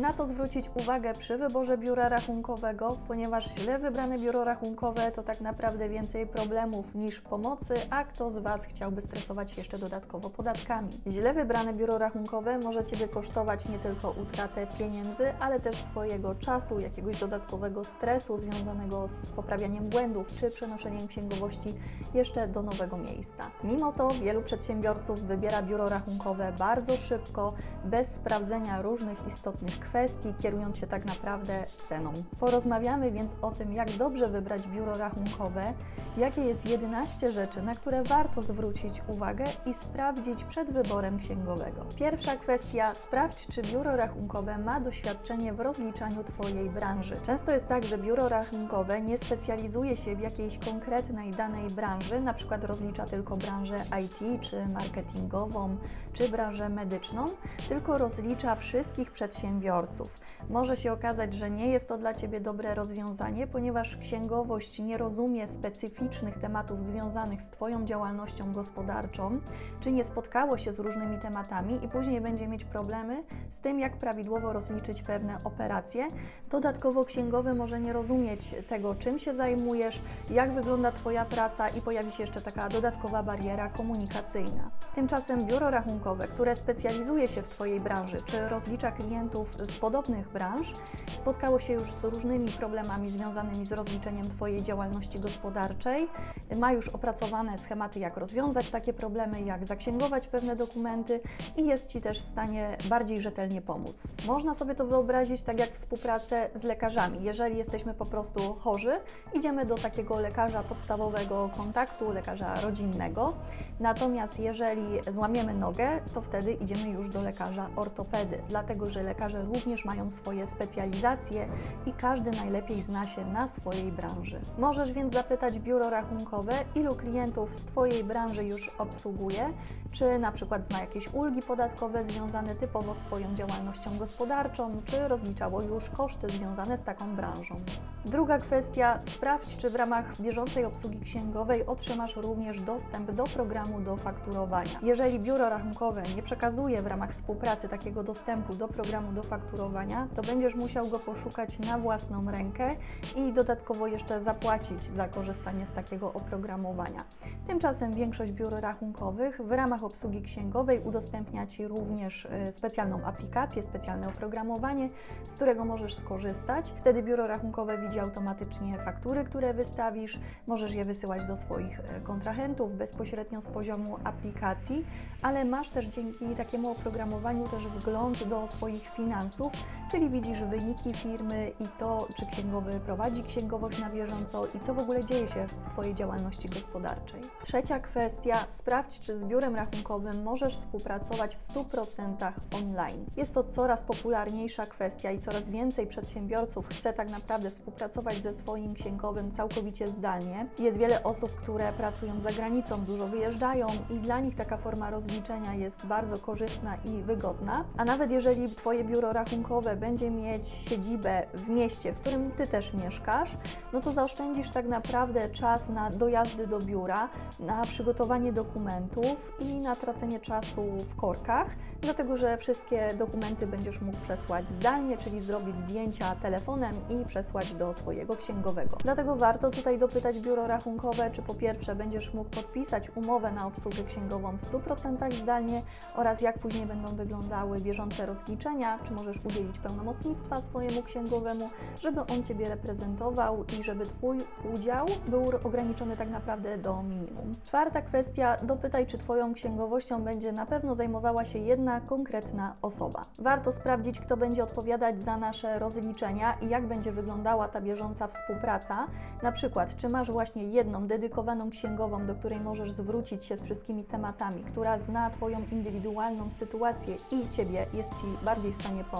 Na co zwrócić uwagę przy wyborze biura rachunkowego, ponieważ źle wybrane biuro rachunkowe to tak naprawdę więcej problemów niż pomocy, a kto z Was chciałby stresować się jeszcze dodatkowo podatkami. Źle wybrane biuro rachunkowe może Ciebie kosztować nie tylko utratę pieniędzy, ale też swojego czasu, jakiegoś dodatkowego stresu związanego z poprawianiem błędów czy przenoszeniem księgowości jeszcze do nowego miejsca. Mimo to wielu przedsiębiorców wybiera biuro rachunkowe bardzo szybko, bez sprawdzenia różnych istotnych kwestii, kierując się tak naprawdę ceną. Porozmawiamy więc o tym, jak dobrze wybrać biuro rachunkowe, jakie jest 11 rzeczy, na które warto zwrócić uwagę i sprawdzić przed wyborem księgowego. Pierwsza kwestia: sprawdź, czy biuro rachunkowe ma doświadczenie w rozliczaniu Twojej branży. Często jest tak, że biuro rachunkowe nie specjalizuje się w jakiejś konkretnej danej branży, przykład rozlicza tylko branżę IT, czy marketingową, czy branżę medyczną, tylko rozlicza wszystkich przedsiębiorców. Może się okazać, że nie jest to dla Ciebie dobre rozwiązanie, ponieważ księgowość nie rozumie specyficznych tematów związanych z Twoją działalnością gospodarczą, czy nie spotkało się z różnymi tematami i później będzie mieć problemy z tym, jak prawidłowo rozliczyć pewne operacje. Dodatkowo księgowy może nie rozumieć tego, czym się zajmujesz, jak wygląda Twoja praca i pojawi się jeszcze taka dodatkowa bariera komunikacyjna. Tymczasem biuro rachunkowe, które specjalizuje się w Twojej branży, czy rozlicza klientów z podobnych branż, spotkało się już z różnymi problemami związanymi z rozliczeniem Twojej działalności gospodarczej, ma już opracowane schematy, jak rozwiązać takie problemy, jak zaksięgować pewne dokumenty i jest Ci też w stanie bardziej rzetelnie pomóc. Można sobie to wyobrazić tak jak współpracę z lekarzami. Jeżeli jesteśmy po prostu chorzy, idziemy do takiego lekarza podstawowego kontaktu, lekarza rodzinnego. Natomiast jeżeli złamiemy nogę, to wtedy idziemy już do lekarza ortopedy, dlatego że lekarze również mają swoje specjalizacje i każdy najlepiej zna się na swojej branży. Możesz więc zapytać biuro rachunkowe, ilu klientów z Twojej branży już obsługuje, czy na przykład zna jakieś ulgi podatkowe związane typowo z Twoją działalnością gospodarczą, czy rozliczało już koszty związane z taką branżą. Druga kwestia, sprawdź, czy w ramach bieżącej obsługi księgowej otrzymasz również dostęp do programu do fakturowania. Jeżeli biuro rachunkowe nie przekazuje w ramach współpracy takiego dostępu do programu do fakturowania, to będziesz musiał go poszukać na własną rękę i dodatkowo jeszcze zapłacić za korzystanie z takiego oprogramowania. Tymczasem większość biur rachunkowych w ramach obsługi księgowej udostępnia Ci również y, specjalną aplikację, specjalne oprogramowanie, z którego możesz skorzystać. Wtedy biuro rachunkowe widzi automatycznie faktury, które wystawisz, możesz je wysyłać do swoich y, kontrahentów bezpośrednio z poziomu aplikacji, ale masz też dzięki takiemu oprogramowaniu też wgląd do swoich finansów, czyli widzisz wyniki firmy i to, czy księgowy prowadzi księgowość na bieżąco i co w ogóle dzieje się w Twojej działalności gospodarczej. Trzecia kwestia, sprawdź, czy z biurem rachunkowym możesz współpracować w 100% online. Jest to coraz popularniejsza kwestia i coraz więcej przedsiębiorców chce tak naprawdę współpracować ze swoim księgowym całkowicie zdalnie. Jest wiele osób, które pracują za granicą, dużo wyjeżdżają i dla nich taka forma rozliczenia jest bardzo korzystna i wygodna. A nawet jeżeli Twoje biuro rachunkowe będzie mieć siedzibę w mieście, w którym Ty też mieszkasz, no to zaoszczędzisz tak naprawdę czas na dojazdy do biura, na przygotowanie dokumentów i na tracenie czasu w korkach, dlatego że wszystkie dokumenty będziesz mógł przesłać zdalnie, czyli zrobić zdjęcia telefonem i przesłać do swojego księgowego. Dlatego warto tutaj dopytać biuro rachunkowe, czy po pierwsze będziesz mógł podpisać umowę na obsługę księgową w 100% zdalnie oraz jak później będą wyglądały bieżące rozliczenia, czy możesz udzielić pełnomocnictwa swojemu księgowemu, żeby on Ciebie reprezentował i żeby Twój udział był ograniczony tak naprawdę do minimum. Czwarta kwestia, dopytaj, czy Twoją księgowością będzie na pewno zajmowała się jedna konkretna osoba. Warto sprawdzić, kto będzie odpowiadać za nasze rozliczenia i jak będzie wyglądała ta bieżąca współpraca. Na przykład, czy masz właśnie jedną dedykowaną księgową, do której możesz zwrócić się z wszystkimi tematami, która zna Twoją indywidualną sytuację i Ciebie jest Ci bardziej w stanie pomóc,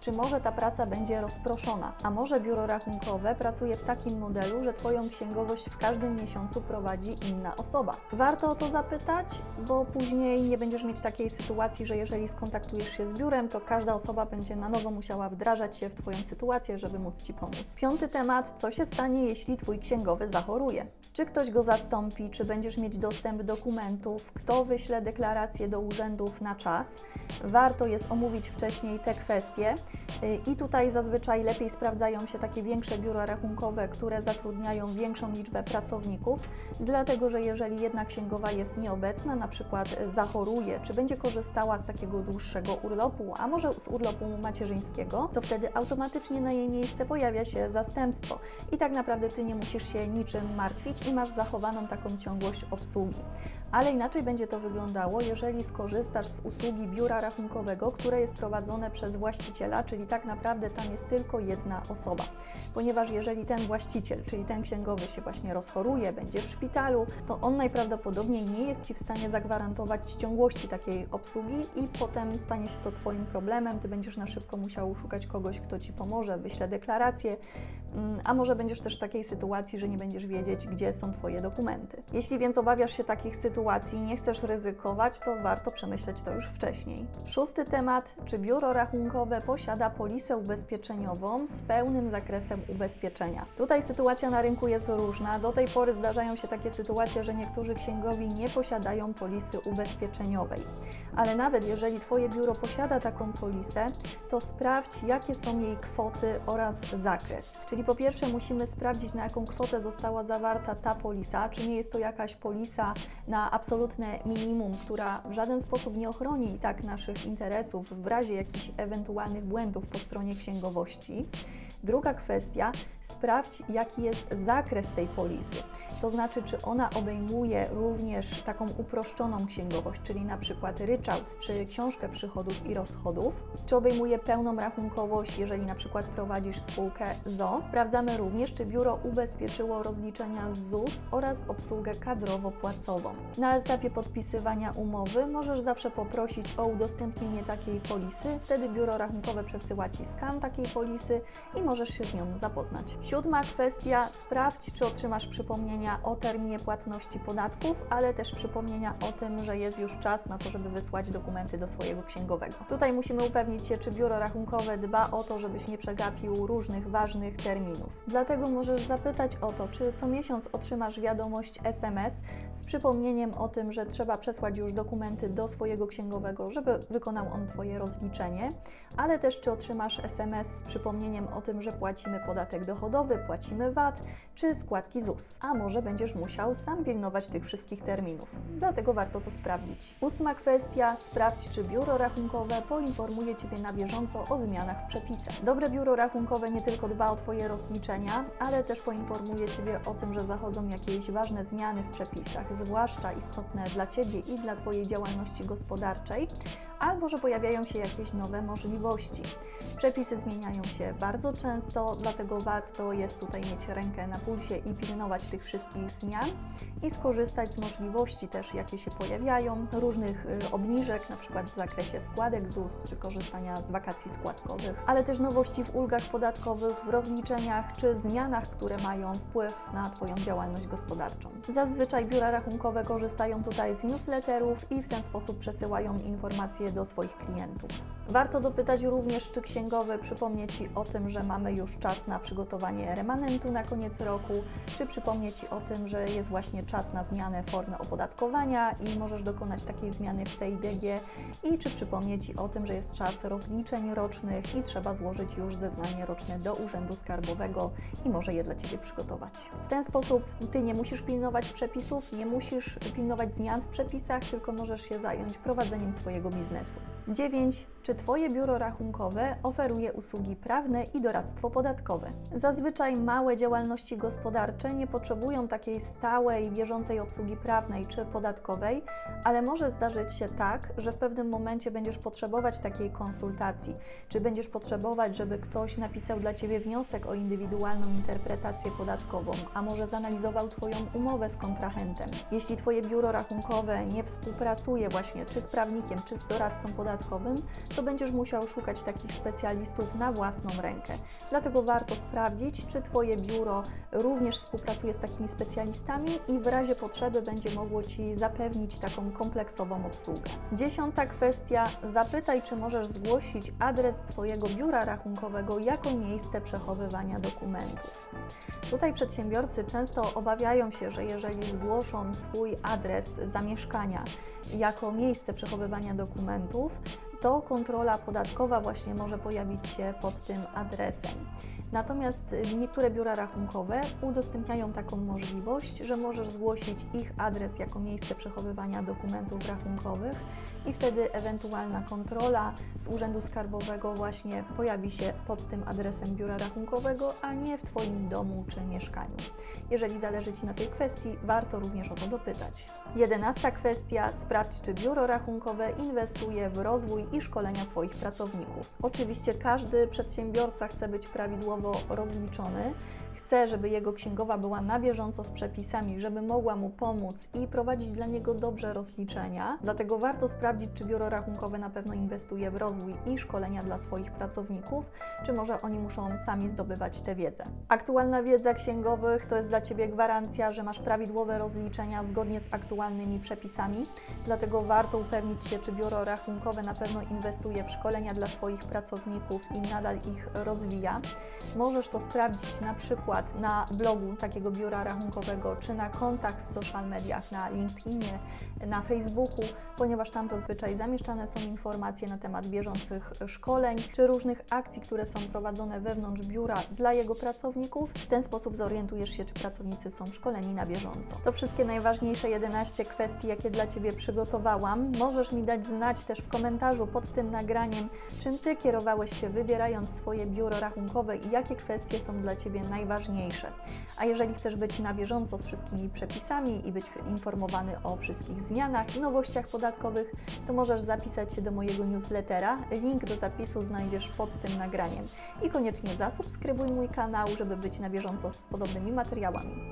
czy może ta praca będzie rozproszona, a może biuro rachunkowe pracuje w takim modelu, że Twoją księgowość w każdym miesiącu prowadzi inna osoba. Warto o to zapytać, bo później nie będziesz mieć takiej sytuacji, że jeżeli skontaktujesz się z biurem, to każda osoba będzie na nowo musiała wdrażać się w Twoją sytuację, żeby móc Ci pomóc. Piąty temat, co się stanie, jeśli Twój księgowy zachoruje? Czy ktoś go zastąpi, czy będziesz mieć dostęp do dokumentów, kto wyśle deklarację do urzędów na czas? Warto jest omówić wcześniej te kwestie y, i tutaj zazwyczaj lepiej sprawdzają się takie większe biura rachunkowe, które zatrudniają większą liczbę pracowników, dlatego że jeżeli jedna księgowa jest nieobecna, na przykład zachoruje, czy będzie korzystała z takiego dłuższego urlopu, a może z urlopu macierzyńskiego, to wtedy automatycznie na jej miejsce pojawia się zastępstwo i tak naprawdę Ty nie musisz się niczym martwić i masz zachowaną taką ciągłość obsługi. Ale inaczej będzie to wyglądało, jeżeli skorzystasz z usługi biura rachunkowego, które jest prowadzone przez właściciela, czyli tak naprawdę tam jest tylko jedna osoba. Ponieważ jeżeli ten właściciel, czyli ten księgowy się właśnie rozchoruje, będzie w szpitalu, to on najprawdopodobniej nie jest Ci w stanie zagwarantować ciągłości takiej obsługi i potem stanie się to Twoim problemem. Ty będziesz na szybko musiał szukać kogoś, kto Ci pomoże, wyśle deklarację, a może będziesz też w takiej sytuacji, że nie będziesz wiedzieć, gdzie są Twoje dokumenty. Jeśli więc obawiasz się takich sytuacji i nie chcesz ryzykować, to warto przemyśleć to już wcześniej. Szósty temat: czy biuro rachunkowe posiada polisę ubezpieczeniową z pełnym zakresem ubezpieczenia? Tutaj sytuacja na rynku jest różna. Do tej pory zdarzają się takie sytuacje, że niektórzy księgowi nie posiadają polisy ubezpieczeniowej. Ale nawet jeżeli Twoje biuro posiada taką polisę, to sprawdź, jakie są jej kwoty oraz zakres. Czyli po pierwsze musimy sprawdzić, na jaką kwotę została zawarta ta polisa, czy nie jest to jakaś polisa na absolutne minimum, która w żaden sposób nie ochroni i tak naszych interesów w razie jakichś ewentualnych błędów po stronie księgowości. Druga kwestia, sprawdź jaki jest zakres tej polisy. To znaczy, czy ona obejmuje również taką uproszczoną księgowość, czyli na przykład ryczałt czy książkę przychodów i rozchodów, czy obejmuje pełną rachunkowość, jeżeli na przykład prowadzisz spółkę ZO. Sprawdzamy również, czy biuro ubezpieczyło rozliczenia ZUS oraz obsługę kadrowo-płacową. Na etapie podpisywania umowy możesz zawsze poprosić o udostępnienie takiej polisy, wtedy biuro rachunkowe przesyła Ci skan takiej polisy i możesz się z nią zapoznać. Siódma kwestia, sprawdź, czy otrzymasz przypomnienia o terminie płatności podatków, ale też przypomnienia o tym, że jest już czas na to, żeby wysłać dokumenty do swojego księgowego. Tutaj musimy upewnić się, czy biuro rachunkowe dba o to, żebyś nie przegapił różnych ważnych terminów. Dlatego możesz zapytać o to, czy co miesiąc otrzymasz wiadomość SMS z przypomnieniem o tym, że trzeba przesłać już dokumenty do swojego księgowego, żeby wykonał on Twoje rozliczenie, ale też czy otrzymasz SMS z przypomnieniem o tym, że płacimy podatek dochodowy, płacimy VAT czy składki ZUS. A może będziesz musiał sam pilnować tych wszystkich terminów. Dlatego warto to sprawdzić. Ósma kwestia: sprawdź, czy biuro rachunkowe poinformuje Ciebie na bieżąco o zmianach w przepisach. Dobre biuro rachunkowe nie tylko dba o Twoje rozliczenia, ale też poinformuje Ciebie o tym, że zachodzą jakieś ważne zmiany w przepisach, zwłaszcza istotne dla Ciebie i dla Twojej działalności gospodarczej, albo że pojawiają się jakieś nowe możliwości. Przepisy zmieniają się bardzo często, dlatego warto jest tutaj mieć rękę na pulsie i pilnować tych wszystkich zmian i skorzystać z możliwości też, jakie się pojawiają, różnych y, obniżek, na przykład w zakresie składek ZUS czy korzystania z wakacji składkowych, ale też nowości w ulgach podatkowych, w rozliczeniach czy zmianach, które mają wpływ na Twoją działalność gospodarczą. Zazwyczaj biura rachunkowe korzystają tutaj z newsletterów i w ten sposób przesyłają informacje do swoich klientów. Warto dopytać również, czy księgowy przypomnie Ci o tym, że mamy już czas na przygotowanie remanentu na koniec roku, czy przypomnie Ci o tym, że jest właśnie czas na zmianę formy opodatkowania i możesz dokonać takiej zmiany w CIDG i czy przypomnie Ci o tym, że jest czas rozliczeń rocznych i trzeba złożyć już zeznanie roczne do Urzędu Skarbowego i może je dla Ciebie przygotować. W ten sposób Ty nie musisz pilnować przepisów, nie musisz pilnować zmian w przepisach, tylko możesz się zająć prowadzeniem swojego biznesu. 9. Czy Twoje biuro rachunkowe oferuje usługi prawne i doradztwo podatkowe? Zazwyczaj małe działalności gospodarcze nie potrzebują takiej stałej, bieżącej obsługi prawnej czy podatkowej, ale może zdarzyć się tak, że w pewnym momencie będziesz potrzebować takiej konsultacji, czy będziesz potrzebować, żeby ktoś napisał dla Ciebie wniosek o indywidualną interpretację podatkową, a może zanalizował Twoją umowę z kontrahentem. Jeśli Twoje biuro rachunkowe nie współpracuje właśnie czy z prawnikiem, czy z doradcą podatkowym, to będziesz musiał szukać takich specjalistów na własną rękę. Dlatego warto sprawdzić, czy Twoje biuro również współpracuje z takimi specjalistami i w razie potrzeby będzie mogło Ci zapewnić taką kompleksową obsługę. Dziesiąta kwestia: zapytaj, czy możesz zgłosić adres Twojego biura rachunkowego jako miejsce przechowywania dokumentów. Tutaj przedsiębiorcy często obawiają się, że jeżeli zgłoszą swój adres zamieszkania jako miejsce przechowywania dokumentów, to kontrola podatkowa właśnie może pojawić się pod tym adresem. Natomiast niektóre biura rachunkowe udostępniają taką możliwość, że możesz zgłosić ich adres jako miejsce przechowywania dokumentów rachunkowych i wtedy ewentualna kontrola z Urzędu Skarbowego właśnie pojawi się pod tym adresem biura rachunkowego, a nie w Twoim domu czy mieszkaniu. Jeżeli zależy Ci na tej kwestii, warto również o to dopytać. Jedenasta kwestia: sprawdź, czy biuro rachunkowe inwestuje w rozwój i szkolenia swoich pracowników. Oczywiście każdy przedsiębiorca chce być rozliczony. Chce, żeby jego księgowa była na bieżąco z przepisami, żeby mogła mu pomóc i prowadzić dla niego dobrze rozliczenia. Dlatego warto sprawdzić, czy biuro rachunkowe na pewno inwestuje w rozwój i szkolenia dla swoich pracowników, czy może oni muszą sami zdobywać tę wiedzę. Aktualna wiedza księgowych to jest dla Ciebie gwarancja, że masz prawidłowe rozliczenia zgodnie z aktualnymi przepisami. Dlatego warto upewnić się, czy biuro rachunkowe na pewno inwestuje w szkolenia dla swoich pracowników i nadal ich rozwija. Możesz to sprawdzić na przykład na blogu takiego biura rachunkowego, czy na kontach w social mediach, na LinkedInie, na Facebooku, ponieważ tam zazwyczaj zamieszczane są informacje na temat bieżących szkoleń, czy różnych akcji, które są prowadzone wewnątrz biura dla jego pracowników. W ten sposób zorientujesz się, czy pracownicy są szkoleni na bieżąco. To wszystkie najważniejsze 11 kwestii, jakie dla Ciebie przygotowałam. Możesz mi dać znać też w komentarzu pod tym nagraniem, czym Ty kierowałeś się wybierając swoje biuro rachunkowe i jakie kwestie są dla Ciebie najważniejsze. A jeżeli chcesz być na bieżąco z wszystkimi przepisami i być informowany o wszystkich zmianach i nowościach podatkowych, to możesz zapisać się do mojego newslettera. Link do zapisu znajdziesz pod tym nagraniem. I koniecznie zasubskrybuj mój kanał, żeby być na bieżąco z podobnymi materiałami.